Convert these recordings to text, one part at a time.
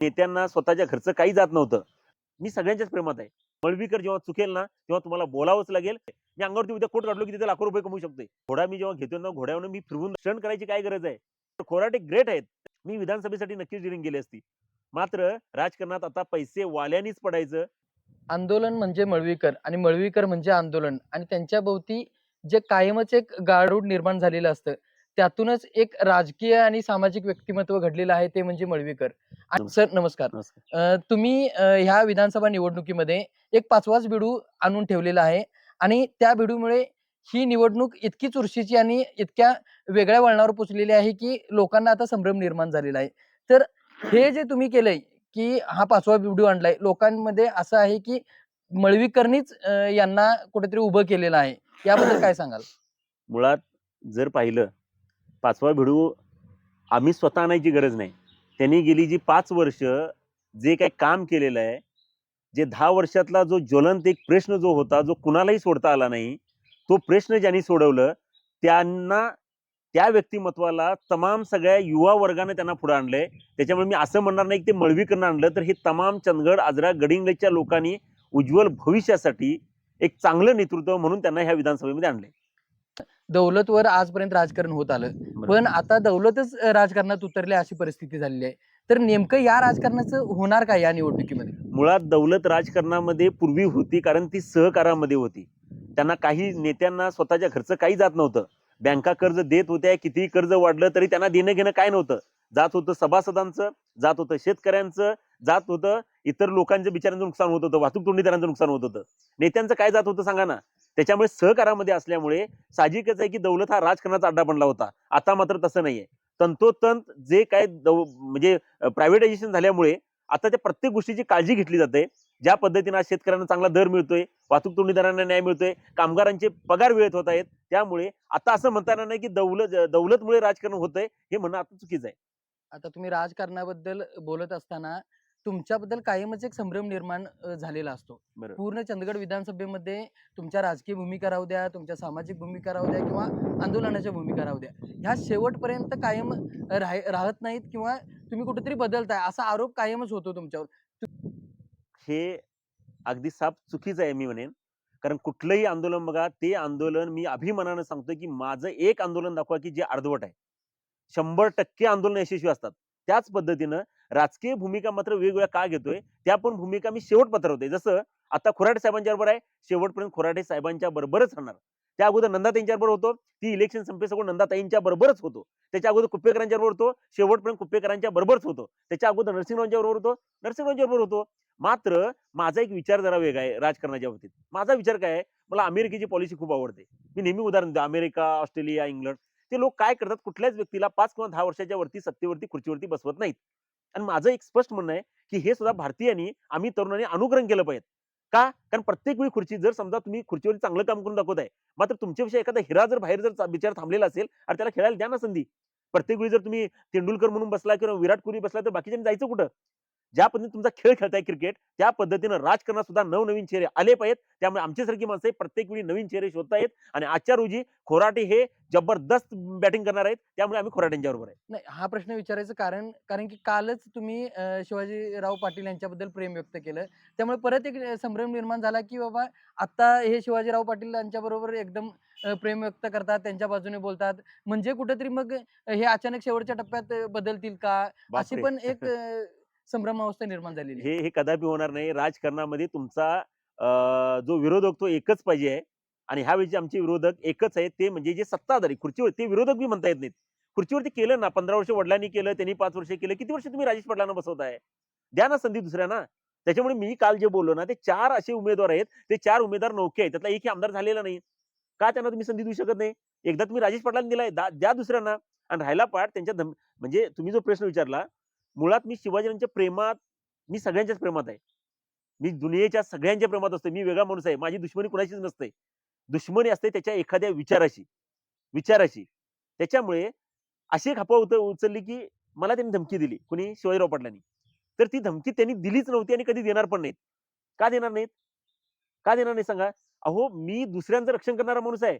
नेत्यांना स्वतःच्या घरचं काही जात नव्हतं. मी सगळ्यांच्याच प्रेमात आहे. मळवीकर जेव्हा चुकेल ना तेव्हा तुम्हाला बोलावंच लागेल. मी अंगावरती उद्या कोट काढलो की तिथे लाखो रुपये कमवू शकते घोडा मी जेव्हा घेतो ना घोड्यावर मी फिरवून क्षण करायची काय गरज आहे? खोराटे ग्रेट आहेत. मी विधानसभेसाठी नक्कीच डिलिंग गेली असती. मात्र राजकारणात आता पैसे वाल्यानीच पडायचं. आंदोलन म्हणजे मळवीकर आणि मळवीकर म्हणजे आंदोलन. आणि त्यांच्या भोवती जे कायमच एक गारूड निर्माण झालेलं असतं. त्यातूनच एक राजकीय आणि सामाजिक व्यक्तिमत्व घडलेलं आहे ते म्हणजे मळवीकर. सर नमस्कार. तुम्ही ह्या विधानसभा निवडणुकीमध्ये एक पाचवाच बिडू आणून ठेवलेला आहे आणि त्या बिडूमुळे ही निवडणूक इतकी चुरशीची आणि इतक्या वेगळ्या वळणावर पोचलेली आहे की लोकांना आता संभ्रम निर्माण झालेला आहे. तर हे जे तुम्ही केलंय की हा पाचवा बिडू आणलाय लोकांमध्ये असं आहे की मळवीकरनीच अ, यांना कुठेतरी उभं केलेलं आहे. याबद्दल काय सांगाल? मुळात जर पाहिलं पाचवा भिडू आम्ही स्वतः आणायची गरज नाही. त्यांनी गेली जी पाच वर्ष जे काही काम केलेलं आहे जे दहा वर्षातला जो ज्वलंत एक प्रश्न जो होता जो कुणालाही सोडता आला नाही तो प्रश्न ज्यांनी सोडवलं त्यांना त्या व्यक्तिमत्वाला तमाम सगळ्या युवा वर्गाने त्यांना पुढे आणलंय. त्याच्यामुळे मी असं म्हणणार नाही की ते मळवीकरणं आणलं तर हे तमाम चंदगड आजरा गडिंगलजच्या लोकांनी उज्ज्वल भविष्यासाठी एक चांगलं नेतृत्व म्हणून त्यांना ह्या विधानसभेमध्ये आणले दौलतवर आजपर्यंत राजकारण होत आलं. पण आता दौलतच राजकारणात उतरले अशी परिस्थिती झालेली आहे. तर नेमकं या राजकारणाचं होणार काय या निवडणुकीमध्ये? मुळात दौलत राजकारणामध्ये पूर्वी होती कारण ती सहकारामध्ये होती. त्यांना काही नेत्यांना स्वतःच्या घरचं काही जात नव्हतं. बँका कर्ज देत होत्या कितीही कर्ज वाढलं तरी त्यांना देणं घेणं काय नव्हतं. जात होतं सभासदांचं जात होतं शेतकऱ्यांचं जात होतं इतर लोकांचं बिचाऱ्यांचं नुकसान होत होतं वाहतूक तोंडीदारांचं नुकसान होत होतं. नेत्यांचं काय जात होतं सांगा ना? त्याच्यामुळे सहकारामध्ये असल्यामुळे साहजिकच आहे की दौलत हा राजकारणाचा अड्डा बनला होता. आता मात्र तसं नाहीये. तंतोतंत जे काय दौ म्हणजे प्रायव्हेटायझेशन झाल्यामुळे आता त्या प्रत्येक गोष्टीची काळजी घेतली जाते. ज्या पद्धतीनं आज शेतकऱ्यांना चांगला दर मिळतोय वाहतूक तोंडीदारांना न्याय मिळतोय कामगारांचे पगार वेळेत होत आहेत त्यामुळे आता असं म्हणता येणार नाही की दौलत दौलतमुळे राजकारण होतंय हे म्हणणं आता चुकीचं आहे. आता तुम्ही राजकारणाबद्दल बोलत असताना तुमच्याबद्दल कायमच एक संभ्रम निर्माण झालेला असतो. बरोबर. पूर्ण चंदगड विधानसभेमध्ये तुमच्या राजकीय भूमिका राहू द्या तुमच्या सामाजिक भूमिका राहू द्या किंवा आंदोलनाच्या भूमिका राहू द्या ह्या शेवटपर्यंत कायम राह- राहत नाहीत किंवा तुम्ही कुठेतरी बदलताय असा आरोप कायमच होतो तुमच्यावर. हे अगदी साफ चुकीचं आहे मी म्हणेन. कारण कुठलंही आंदोलन बघा ते आंदोलन मी अभिमानानं सांगतोय की माझं एक आंदोलन दाखवा की जे अर्धवट आहे. शंभर टक्के आंदोलन यशस्वी असतात. त्याच पद्धतीनं राजकीय भूमिका मात्र वेगवेगळ्या का घेतोय त्या पण भूमिका मी शेवट पत्रवते जसं आता खुराडे साहेबांच्या बरोबर आहे शेवटपर्यंत खुराडे साहेबांच्या बरोबरच राहणार. त्या अगोदर नंदाताईंच्या बरोबर होतो ती इलेक्शन संपेसगोर नंदाताईंच्या बरोबरच होतो. त्याच्या अगोदर कुप्पेकरांच्या बरोबर होतो शेवटपर्यंत कुप्पेकरांच्या बरोबरच होतो. त्याच्या अगोदर नरसिंहरावांच्या बरोबर होतो नरसिंहरावांच्या बरोबर होतो. मात्र माझा एक विचार जरा वेगळा आहे राजकारणाच्या बाबतीत. माझा विचार काय आहे मला अमेरिकेची पॉलिसी खूप आवडते. मी नेहमी उदाहरण देतो अमेरिका ऑस्ट्रेलिया इंग्लंड. ते लोक काय करतात कुठल्याच व्यक्तीला पाच किंवा दहा वर्षाच्या वरती सत्तेवरती खुर्चीवरती बसवत नाहीत. आणि माझं एक स्पष्ट म्हणणं आहे की हे सुद्धा भारतीयांनी आम्ही तरुणांनी अनुकरण केलं पाहिजे का? कारण प्रत्येक वेळी खुर्ची जर समजा तुम्ही खुर्चीवर चांगलं काम करून दाखवत आहे मात्र तुमच्याविषयी एखादा हिरा जर बाहेर जर विचार थांबलेला असेल आणि त्याला खेळायला द्या ना संधी. प्रत्येक वेळी जर तुम्ही तेंडुलकर म्हणून बसला किंवा विराट कोहली बसला तर बाकीच्यांनी जायचं कुठं? ज्या पद्धतीने तुमचा खेळ खेळताय क्रिकेट त्या पद्धतीनं राजकारणात सुद्धा नवनवीन चेहरे आले पाहिजेत. त्यामुळे आमच्यासारखी माणसं प्रत्येक वेळी नवीन चेहरे शोधत आहेत आणि आजच्या रोजी खोराटे हे जबरदस्त बॅटिंग करणार आहेत. त्यामुळे आम्ही खोराट्यांच्या बरोबर आहे नाही हा प्रश्न विचारायचं कारण कारण की कालच तुम्ही शिवाजीराव पाटील यांच्याबद्दल प्रेम व्यक्त केलं. त्यामुळे परत एक संभ्रम निर्माण झाला की बाबा आता हे शिवाजीराव पाटील यांच्या बरोबर एकदम प्रेम व्यक्त करतात त्यांच्या बाजूने बोलतात. म्हणजे कुठेतरी मग हे अचानक शेवटच्या टप्प्यात बदलतील का? अशी. पण एक संभ्रमावस्था निर्माण झालेली आहे. हे हे कदापि होणार नाही. राजकारणामध्ये तुमचा अं, जो विरोधक तो एकच पाहिजे आहे. आणि ह्यावेळी आमचे विरोधक एकच आहेत ते म्हणजे जे सत्ताधारी खुर्चीवर ते विरोधक बी म्हणता येत नाहीत. खुर्चीवरती केलं ना पंधरा वर्ष वडिलांनी केलं त्यांनी पाच वर्ष केलं किती वर्ष तुम्ही राजेश पाटलांना बसवताय? द्या ना संधी दुसऱ्यांना त्याच्यामुळे मी काल जे बोललो ना ते चार असे उमेदवार आहेत ते चार उमेदवार नौके आहेत. त्यातला एकही आमदार झालेला नाही. का त्यांना तुम्ही संधी देऊ शकत नाही? एकदा तुम्ही राजेश पाटलांना दिलाय दा- द्या दुसऱ्यांना. आणि राहिला पाठ त्यांच्या धम म्हणजे तुम्ही जो प्रश्न विचारला मुळात मी शिवाजीरावांच्या प्रेमात मी सगळ्यांच्याच प्रेमात आहे. मी दुनियेच्या सगळ्यांच्या प्रेमात असतो मी वेगळा माणूस आहे. माझी दुश्मनी कुणाशीच नसते. दुश्मनी असते त्याच्या एखाद्या विचाराशी विचाराशी. त्याच्यामुळे अशी खापा उत उचलली की मला त्यांनी धमकी दिली कुणी? शिवाजीराव पाटलांनी. तर ती धमकी त्यांनी दिलीच नव्हती आणि कधी देणार पण नाहीत. का देणार नाहीत? का देणार नाही सांगा? अहो मी दुसऱ्यांचं रक्षण करणारा माणूस आहे.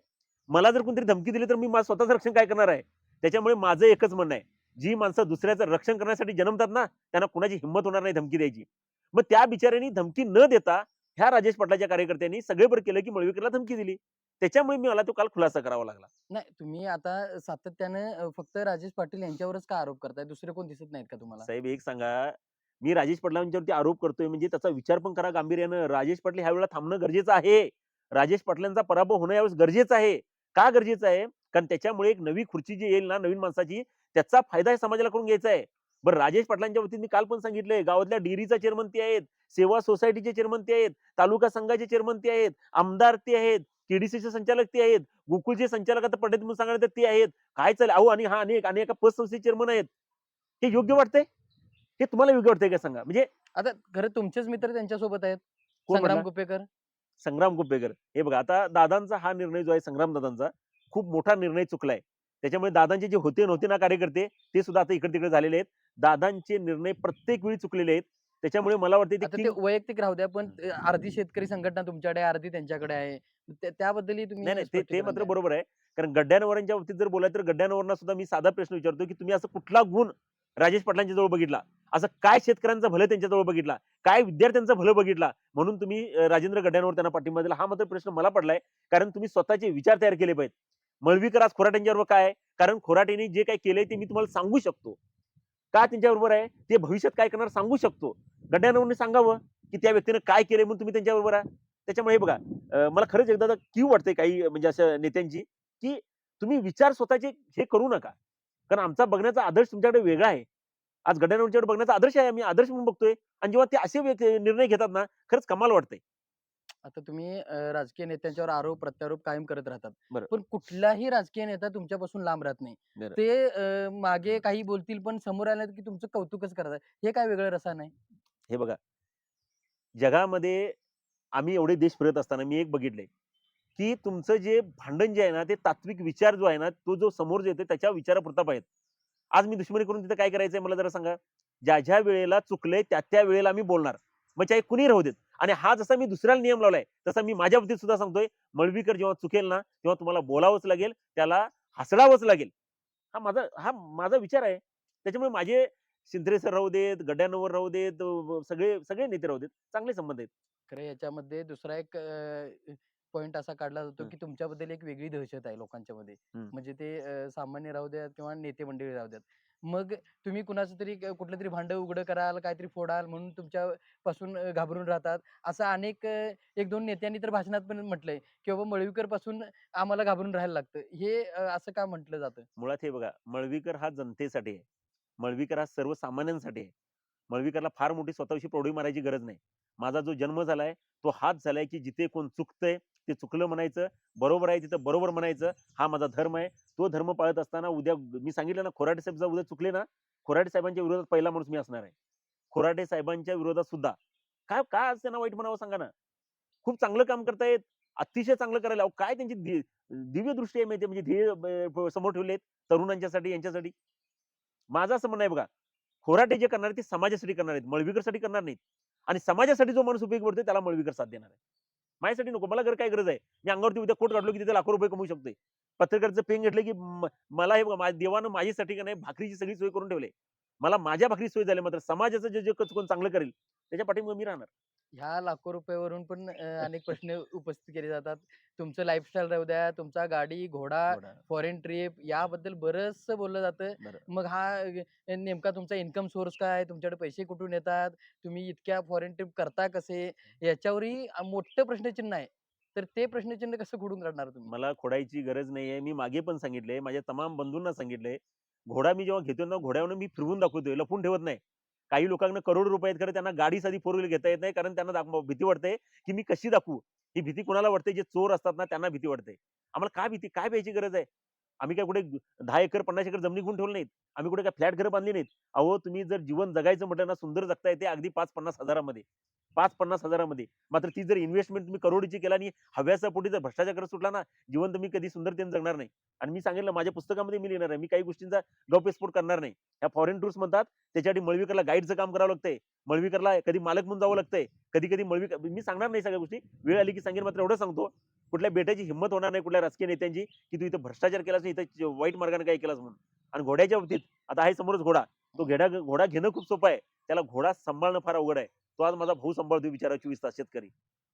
मला जर कोणतरी धमकी दिली तर मी माझं स्वतःचं रक्षण काय करणार आहे? त्याच्यामुळे माझं एकच म्हणणं आहे. जी माणसं दुसऱ्याचं रक्षण करण्यासाठी जन्मतात ना त्यांना कुणाची हिंमत होणार नाही धमकी द्यायची. मग त्या बिचाऱ्यांनी धमकी न देता ह्या राजेश पाटलाच्या कार्यकर्त्यांनी सगळे बरं केलं की मळवीकरला धमकी दिली. त्याच्यामुळे मी मला तो काल खुलासा करावा लागला. नाही तुम्ही आता सातत्यानं फक्त राजेश पाटील यांच्यावरच का आरोप करताय? दुसरे कोण दिसत नाहीत का तुम्हाला? साहेब एक सांगा. मी राजेश पाटलांच्यावरती आरोप करतोय म्हणजे त्याचा विचार पण करा गांभीर्यानं. राजेश पाटील ह्या वेळेला थांबणं गरजेचं आहे. राजेश पाटलांचा पराभव होणं यावेळेस गरजेचं आहे. का गरजेचं आहे? कारण त्याच्यामुळे एक नवी खुर्ची जी येईल ना नवीन माणसाची त्याचा फायदा हे समाजाला करून घ्यायचा आहे. बरं राजेश पाटलांच्या वतीने मी काल पण सांगितलंय गावातल्या डेअरीचा चेअरमन ते आहेत सेवा सोसायटीचे चेअरमन ते आहेत तालुका संघाचे चेअरमन ते आहेत आमदार ते आहेत केडीसीचे संचालक ते आहेत गोकुळचे संचालक आता पडत म्हणून सांगणार ते आहेत. काय चालेल अहो आणि हा अनेक अनेक पतसंस्थेचे चेअरमन आहेत. हे योग्य वाटतंय? हे तुम्हाला योग्य वाटतंय का सांगा? म्हणजे आता खरं तुमचेच मित्र त्यांच्यासोबत आहेत. संग्राम? कुपेकर. संग्राम कुपेकर. हे बघा आता दादांचा हा निर्णय जो आहे संग्राम दादांचा खूप मोठा निर्णय चुकलाय. त्याच्यामुळे दादांचे जे होते नव्हते ना कार्यकर्ते ते सुद्धा आता इकडे तिकडे झालेले आहेत. दादांचे निर्णय प्रत्येक वेळी चुकलेले आहेत. त्याच्यामुळे मला वाटतं वैयक्तिक राहू द्या पण अर्धी शेतकरी संघटना तुमच्याकडे अर्धी त्यांच्याकडे आहे. त्या- त्याबद्दलही तुम्ही नाही नाही ते मात्र. बरोबर आहे. कारण गड्ड्यांवरांच्या बाबतीत जर बोलाय तर गड्ड्यांवरना सुद्धा मी साधा प्रश्न विचारतो की तुम्ही असं कुठला गुण राजेश पाटलांच्या जवळ बघितला? असं काय शेतकऱ्यांचं भलं त्यांच्याजवळ बघितला? काय विद्यार्थ्यांचं भलं बघितला? म्हणून तुम्ही राजेंद्र गड्ड्यांवर त्यांना पाठिंबा दिला. हा मात्र प्रश्न मला पडलाय. कारण तुम्ही स्वतःचे विचार तयार केले पाहिजेत. मळवीकर आज खोराट्यांच्याबरोबर काय कारण खोराटेने जे काही केलंय ते मी तुम्हाला सांगू शकतो. का त्यांच्याबरोबर आहे? ते भविष्यात काय करणार सांगू शकतो. गड्ड्यांवरने सांगावं की त्या व्यक्तीने काय केलंय म्हणून तुम्ही त्यांच्याबरोबर आहे. त्याच्यामुळे हे बघा मला खरंच एकदा क्यू वाटते काही म्हणजे अशा नेत्यांची की तुम्ही विचार स्वतःचे हे करू नका. कारण आमचा बघण्याचा आदर्श तुमच्याकडे वेगळा आहे. आज गड्यांवरच्याकडे बघण्याचा आदर्श आहे आम्ही आदर्श म्हणून बघतोय. आणि जेव्हा ते असे निर्णय घेतात ना खरंच कमाल वाटतंय. आता तुम्ही अ, राजकीय नेत्यांच्यावर आरोप प्रत्यारोप कायम करत राहतात. बरं. पण कुठलाही राजकीय नेता तुमच्यापासून लांब राहत नाही. बरं. ते अ, मागे काही बोलतील पण समोर आलं की तुमचं कौतुकच करतात. हे काय वेगळं रसायन आहे? हे बघा. जगामध्ये आम्ही एवढे देश फिरत असताना मी एक बघितलंय की तुमचं जे भांडण जे आहे ना ते तात्विक विचार जो आहे ना तो जो समोर येते त्याच्या विचारापुरता पाहिजे आज मी दुश्मनी करून तिथं काय करायचंय मला जरा सांगा. ज्या ज्या वेळेला चुकलंय त्या त्या वेळेला मी बोलणार. मग चाहे कुणी राहू देत? आणि हा जसा मी दुसऱ्याला नियम लावलाय तसा मी माझ्या बाबतीत सुद्धा सांगतोय मळवीकर जेव्हा चुकेल ना तेव्हा तुम्हाला बोलावंच लागेल त्याला हसडावंच लागेल. हा माझा हा माझा विचार आहे. त्याच्यामुळे माझे शिंदे सर राहू देत गड्ड्यांवर राहू देत सगळे सगळे नेते राहू देत चांगले संबंध आहेत. खरं याच्यामध्ये दुसरा एक पॉइंट असा काढला जातो. की तुमच्याबद्दल एक वेगळी दहशत आहे लोकांच्या मध्ये. म्हणजे ते सामान्य राहू द्यात किंवा नेते मंडळी राहू द्यात मग तुम्ही कुणाचं तरी क- कुठलं तरी भांडं उघडं कराल काहीतरी फोडाल म्हणून तुमच्या पासून घाबरून राहतात. असं अनेक एक दोन नेत्यांनी तर भाषणात पण म्हटलंय की बाबा मळवीकरपासून आम्हाला घाबरून राहायला लागतं. हे असं का म्हटलं जातं? मुळात हे बघा मळवीकर हा जनतेसाठी आहे. मळवीकर हा सर्वसामान्यांसाठी आहे. मळवीकरला फार मोठी स्वतःशी प्रौढी मारायची गरज नाही. माझा जो जन्म झालाय तो हाच झालाय की जिथे कोण चुकतंय ते चुकलं म्हणायचं बरोबर आहे तिथं बरोबर म्हणायचं हा माझा धर्म आहे. तो धर्म पाळत असताना उद्या मी सांगितलं ना खोराटे साहेब जर उद्या चुकले ना खोराटे साहेबांच्या विरोधात पहिला माणूस मी असणार आहे. खोराटे साहेबांच्या विरोधात सुद्धा. काय काय आज त्यांना वाईट म्हणावं सांगा ना? खूप चांगलं काम करतायत अतिशय चांगलं करायला अहो, काय त्यांची दिव्य दृष्टी आहे माहिती म्हणजे ध्येय समोर ठेवले आहेत तरुणांच्यासाठी यांच्यासाठी. माझं असं म्हणणं आहे बघा खोराटे जे करणार आहेत ते समाजासाठी करणार आहेत मळवीकरसाठी करणार नाहीत. आणि समाजासाठी जो माणूस उपयोग पडतोय त्याला मळवीकर साथ देणार आहे. माझ्यासाठी नको मला घर काय गरज आहे? मी अंगावरती उद्या कोट काढलो की तिथे लाखो रुपये कमवू शकतोय. पत्रकाराचं पेन घेतलं की मला हे देवानं माझ्यासाठी का नाही भाकरीची सगळी सोय करून ठेवले. मला माझ्या भाकरी सोय झाली मात्र समाजाचं जे जे कोण चांगलं करेल त्याच्या पाठीमागे मी राहणार. ह्या लाखो रुपयावरून पण अ, अनेक प्रश्न उपस्थित केले जातात. तुमचं लाईफस्टाईल राहू द्या तुमचा गाडी घोडा. फॉरेन ट्रिप याबद्दल बरंच बोललं जातं. बरं. मग हा अ, नेमका तुमचा इन्कम सोर्स काय? तुमच्याकडे पैसे कुठून येतात? तुम्ही इतक्या फॉरेन ट्रिप करता कसे? याच्यावरही अ, मोठं प्रश्नचिन्ह आहे. तर ते प्रश्नचिन्ह कसं खोडून काढणार तुम्ही? मला खोडायची गरज नाहीये. मी मागे पण सांगितलंय माझ्या तमाम बंधूंना सांगितलंय. घोडा मी जेव्हा घेतो ना घोड्यावर मी फिरवून दाखवतोय लपून ठेवत नाही. काही लोकांना करोड रुपये आहेत खरं त्यांना गाडी साधी फोर व्हीलर घेता येत नाही कारण त्यांना दाखव भीती वाटते की मी कशी दाखवू? ही भीती कोणाला वाटते? जे चोर असतात ना त्यांना भीती वाटते. आम्हाला काय भीती काय प्यायची गरज आहे? आम्ही काय कुठे दहा एकर पन्नास एकर जमिनी घेऊन ठेवलं नाहीत. आम्ही कुठे काय फ्लॅट घरं बांधली नाहीत. अहो तुम्ही जर जीवन जगायचं म्हटलं ना सुंदर जगता येते अगदी पाच पन्नास हजारामध्ये. पाच पन्नास हजारामध्ये. मात्र ती जर इन्व्हेस्टमेंट तुम्ही करोडीची केला आणि हव्याचा पोटी जर भ्रष्टाचार करत सुटला ना जीवन तुम्ही कधी सुंदरतेने जगणार नाही. आणि मी सांगितलं माझ्या पुस्तकामध्ये मी लिहिणार आहे. मी काही गोष्टींचा गौपेस्फोट करणार नाही. ह्या फॉरेन टूर्स म्हणतात त्याच्यासाठी मळवीकरला गाईडचं काम करावं लागतंय. मळवीकरला कधी मालक म्हणून जावं लागतंय. कधी कधी मळवीकर मी सांगणार नाही सगळ्या गोष्टी. वेळ आली की सांगेन मात्र एवढं सांगतो. कुठल्या बेटाची हिंमत होणार नाही कुठल्या राजकीय नेत्यांची की तू इथं भ्रष्टाचार केलास इथं वाईट मार्गाने काय केलास म्हणून. आणि घोड्याच्या बाबतीत आता आहे समोरच घोडा. तो घेडा घोडा घेणं खूप सोपं आहे. त्याला घोडा सांभाळणं फार अवघड आहे. तो आज माझा भाऊ सांभाळतो बिचारा चोवीस तास शेतकरी.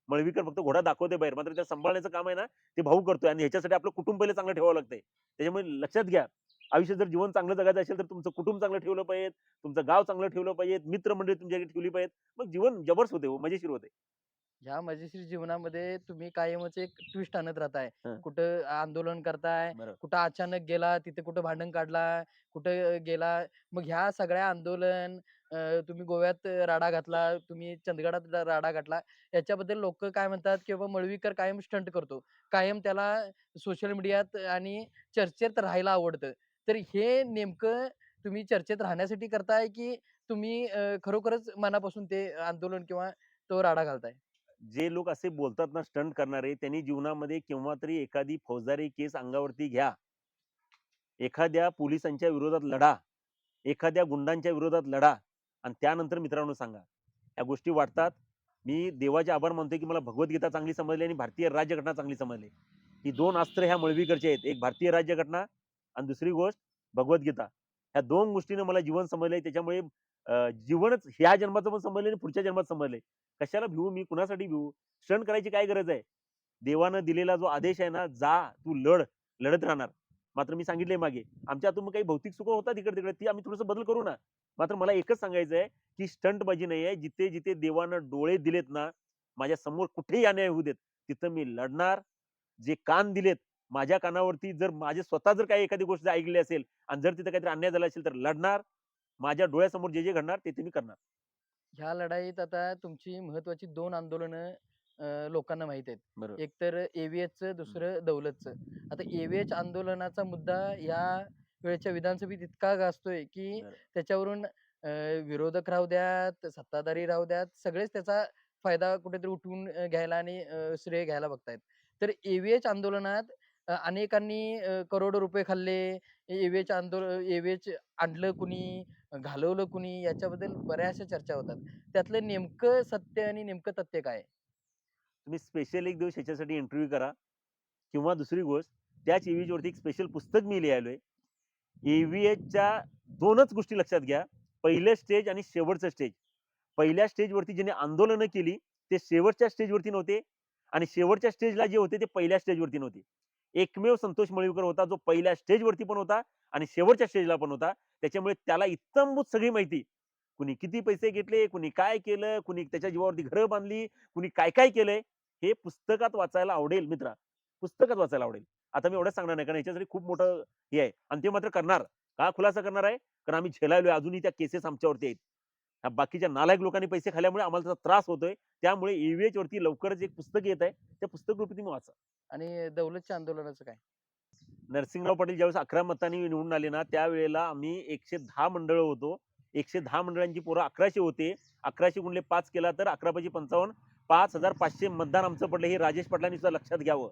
मळवीकर फक्त घोडा दाखवते बाहेर. मात्र त्या सांभाळण्याचं काम आहे ना ते भाऊ करतोय आणि ह्याच्यासाठी आपलं कुटुंब पहिले चांगलं ठेवावं लागतंय. त्याच्यामुळे लक्षात घ्या आयुष्य जर जीवन चांगलं जगायचं असेल तर तुमचं कुटुंब चांगलं ठेवलं पाहिजे. तुमचं गाव चांगलं ठेवलं पाहिजे. मित्रमंडळी तुमच्याकडे ठेवली पाहिजेत. मग जीवन जबरदस्त होते हो, मजेशीर होते. ह्या मजेशीर जीवनामध्ये तुम्ही कायमच एक ट्विस्ट आणत राहताय. हं. कुठं आंदोलन करताय बरोबर. कुठं अचानक गेला तिथे कुठं भांडण काढला कुठं गेला मग ह्या सगळ्या आंदोलन अं, तुम्ही गोव्यात राडा घातला तुम्ही चंदगडात रा- राडा घातला याच्याबद्दल लोक काय म्हणतात की बाबा मळवीकर कायम स्टंट करतो. कायम त्याला सोशल मीडियात आणि चर्चेत राहायला आवडतं. तर हे नेमकं तुम्ही चर्चेत राहण्यासाठी करताय की तुम्ही अं, खरोखरच मनापासून ते आंदोलन किंवा तो राडा घालताय? जे लोक असे बोलतात ना स्टंट करणारे त्यांनी जीवनामध्ये केव्हा तरी एखादी फौजदारी केस अंगावरती घ्या. एखाद्या पोलिसांच्या विरोधात लढा. एखाद्या गुंडांच्या विरोधात लढा. आणि त्यानंतर मित्रांनो सांगा. या गोष्टी वाटतात मी देवाचे आभार मानतो की मला भगवद्गीता चांगली समजली आणि भारतीय राज्यघटना चांगली समजली. ही दोन अस्त्र ह्या मळवीकरचे आहेत. एक भारतीय राज्यघटना आणि दुसरी गोष्ट भगवद्गीता. ह्या दोन गोष्टीने मला जीवन समजले त्याच्यामुळे जीवनच ह्या जन्माचं पण समजले आणि पुढच्या जन्मात समजले कशाला भिवू? मी कुणासाठी भिवू? क्षण करायची काय गरज आहे? देवानं दिलेला जो आदेश आहे ना जा तू लढ लढत राहणार. मात्र मी सांगितले मागे आमच्या हातून काही भौतिक सुख होतात तिकडे तिकडे ती आम्ही थोडस बदल करू ना. मात्र मला एकच सांगायचं आहे की स्टंटबाजी नाही आहे. जिथे जिथे देवानं डोळे दिलेत ना माझ्यासमोर कुठेही अन्याय होऊ देत तिथं मी लढणार. जे कान दिलेत माझ्या कानावरती जर माझे स्वतः जर काही एखादी गोष्ट ऐकली असेल आणि जर तिथं काहीतरी अन्याय झाला असेल तर लढणार. माझ्या डोळ्यासमोर जे जे घडणार ते ते मी करणार. ह्या लढाईत आता तुमची महत्वाची दोन आंदोलनं लोकांना माहीत आहेत. बरोबर. एक तर एव्हीएचचं दुसरं दौलतचं. आता एव्हीएच आंदोलनाचा मुद्दा या वेळेच्या विधानसभेत इतका गाजतोय की. त्याच्यावरून विरोधक राहू द्यात सत्ताधारी राहू द्यात सगळेच त्याचा फायदा कुठेतरी उठवून घ्यायला आणि श्रेय घ्यायला बघतायत. तर एव्हीएच आंदोलनात अनेकांनी करोडो रुपये खाल्ले. एव्हीएच आंदोलन एव्हीएच आणलं कुणी? घालवलं कुणी याच्याबद्दल बऱ्याचशा चर्चा होतात. त्यातलं नेमकं सत्य आणि नेमकं तथ्य काय आहे? तुम्ही स्पेशल एक दिवस ह्याच्यासाठी इंटरव्ह्यू करा किंवा दुसरी गोष्ट त्याच EVH वरती एक स्पेशल पुस्तक मी लिहायलोय. च्या दोनच गोष्टी लक्षात घ्या. पहिलं स्टेज आणि शेवटचं स्टेज. पहिल्या स्टेजवरती ज्यांनी आंदोलनं केली ते शेवटच्या स्टेजवरती नव्हते आणि शेवटच्या स्टेजला जे होते ते पहिल्या स्टेजवरती नव्हते. एकमेव संतोष मळीवकर होता जो पहिल्या स्टेजवरती पण होता आणि शेवटच्या स्टेजला पण होता. त्याच्यामुळे त्याला इत्तमभूत सगळी माहिती. कुणी किती पैसे घेतले कुणी काय केलं कुणी त्याच्या जीवावरती घरं बांधली कुणी काय काय केलंय हे पुस्तकात वाचायला आवडेल मित्रा. पुस्तकात वाचायला आवडेल. आता मी एवढंच सांगणार नाही कारण याच्यासाठी खूप मोठं हे आहे. आणि ते मात्र करणार. का खुलासा करणार आहे? कारण आम्ही झेलायलोय. अजूनही त्या केसेस आमच्यावरती आहेत. ह्या बाकीच्या नालायक लोकांनी पैसे खाल्यामुळे आम्हाला त्याचा त्रास होतोय. त्यामुळे ईव्हीएच वरती लवकरच एक पुस्तक येत आहे. त्या पुस्तक रूपी तुम्ही वाचा. आणि दौलतच्या आंदोलनाचं काय? नरसिंहराव पाटील ज्यावेळेस अकरा मतांनी निवडून आले ना त्यावेळेला आम्ही एकशे दहा मंडळ होतो. एकशे दहा मंडळांची पोरं अकराशे होते. अकराशे गुणले पाच केला तर अकरा पाचशे पंचावन्न. पाच हजार पाचशे मतदान आमचं पडलं हे राजेश पाटलांनी सुद्धा लक्षात घ्यावं.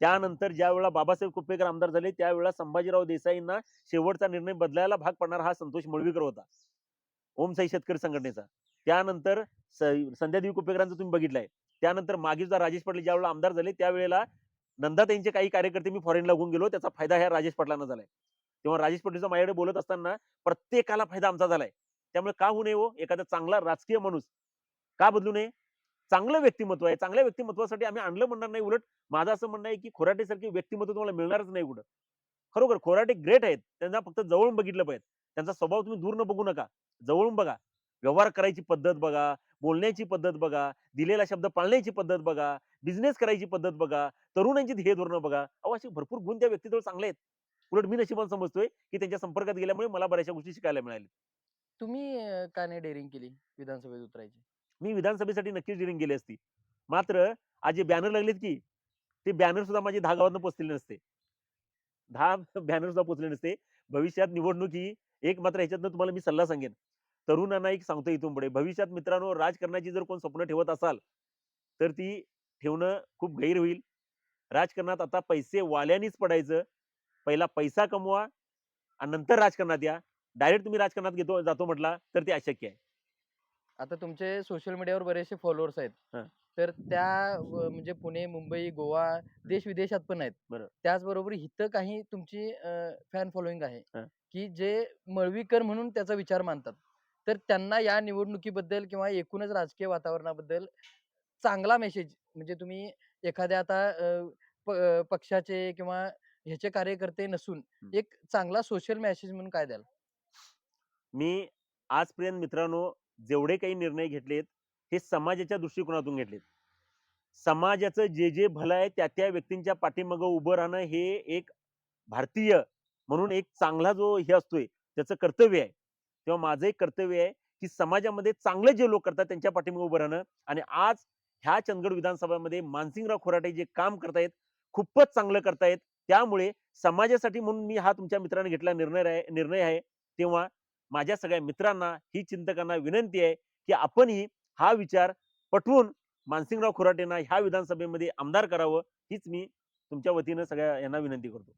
त्यानंतर ज्यावेळेला बाबासाहेब कुप्पेकर आमदार झाले त्यावेळेला संभाजीराव देसाईंना शेवटचा निर्णय बदलायला भाग पडणारा हा संतोष मळवीकर होता. ओमसाई शेतकरी संघटनेचा. त्यानंतर स- संध्यादेवी कुप्पेकरांचं तुम्ही बघितलंय. त्यानंतर मागे सुद्धा राजेश पाटील ज्यावेळेला आमदार झाले त्यावेळेला नंदाताईंचे काही कार्यकर्ते मी फॉरेन लागून गेलो. त्याचा फायदा ह्या राजेश पाटलांना झालाय. तेव्हा राजेश पाटीलचा माझ्याकडे बोलत असताना प्रत्येकाला फायदा आमचा झालाय. त्यामुळे का होऊ नये हो? एखादा चांगला राजकीय माणूस का बदलू नये? चांगलं व्यक्तिमत्व आहे. चांगल्या व्यक्तिमत्वासाठी आम्ही आणलं म्हणणार नाही उलट. माझं असं म्हणणं आहे की खोराटे सारखे व्यक्तिमत्व तुम्हाला मिळणारच नाही कुठं. खरोखर खोराटे ग्रेट आहेत. त्यांना फक्त जवळून बघितलं पाहिजे. त्यांचा स्वभाव तुम्ही दूर न बघू नका. जवळून बघा. व्यवहार करायची पद्धत बघा. बोलण्याची पद्धत बघा. दिलेला शब्द पाळण्याची पद्धत बघा. बिझनेस करायची पद्धत बघा. तरुणांची ध्येय धोरणं बघा. अहो असे भरपूर गुण त्या व्यक्तीजवळ चांगले आहेत. उलट मी नशिबान समजतोय की त्यांच्या संपर्कात गेल्यामुळे मला बऱ्याचशा गोष्टी शिकायला मिळाल्या तुम्ही का नाही डेअरिंग केली विधानसभेत उतरायची? मी विधानसभेसाठी नक्कीच डिरिंग गेली असती. मात्र आज जे बॅनर लागलेत की ते बॅनर सुद्धा माझे दहा गावात पोचलेले नसते. दहा बॅनर सुद्धा पोचले नसते. भविष्यात निवडणूक ही एक मात्र ह्याच्यातनं तुम्हाला मी सल्ला सांगेन. तरुणांना एक सांगतो इथून पुढे. भविष्यात मित्रांनो राजकारणाची जर कोण स्वप्न ठेवत असाल तर ती ठेवणं खूप गैर होईल. राजकारणात आता पैसे वाल्यानीच पडायचं पहिला पैसा कमवा आणि नंतर राजकारणात या डायरेक्ट तुम्ही राजकारणात घेतो जातो म्हटला तर ते अशक्य आहे आता तुमचे सोशल मीडियावर बरेचसे फॉलोअर्स आहेत हा. तर त्या म्हणजे पुणे मुंबई गोवा देश विदेशात पण आहेत बरं. त्याचबरोबर इथं काही तुमची फॅन फॉलोईंग आहे. की जे मळवीकर म्हणून त्याचा विचार मानतात तर त्यांना या निवडणुकीबद्दल किंवा एकूणच राजकीय वातावरणाबद्दल चांगला मेसेज म्हणजे तुम्ही एखाद्या आता पक्षाचे किंवा ह्याचे कार्यकर्ते नसून. एक चांगला सोशल मेसेज म्हणून काय द्याल? मी आजपर्यंत मित्रांनो जेवढे काही निर्णय घेतलेत हे समाजाच्या दृष्टिकोनातून घेतलेत. समाजाचं जे जे भलं आहे त्या त्या व्यक्तींच्या पाठीमागं उभं राहणं हे एक भारतीय म्हणून एक चांगला जो हे असतोय त्याचं कर्तव्य आहे. तेव्हा माझं एक कर्तव्य आहे की समाजामध्ये चांगले जे लोक करतात त्यांच्या पाठीमागे उभं राहणं. आणि आज ह्या चंदगड विधानसभामध्ये मानसिंगराव खोराटे जे काम करतायत खूपच चांगलं करतायत. त्यामुळे समाजासाठी म्हणून मी हा तुमच्या मित्राने घेतला निर्णय आहे निर्णय आहे. तेव्हा माझ्या सगळ्या मित्रांना ही चिंतकांना विनंती आहे की आपणही हा विचार पटवून मानसिंगराव खोराटेंना ह्या विधानसभेमध्ये आमदार करावं हीच मी तुमच्या वतीनं सगळ्या यांना विनंती करतो.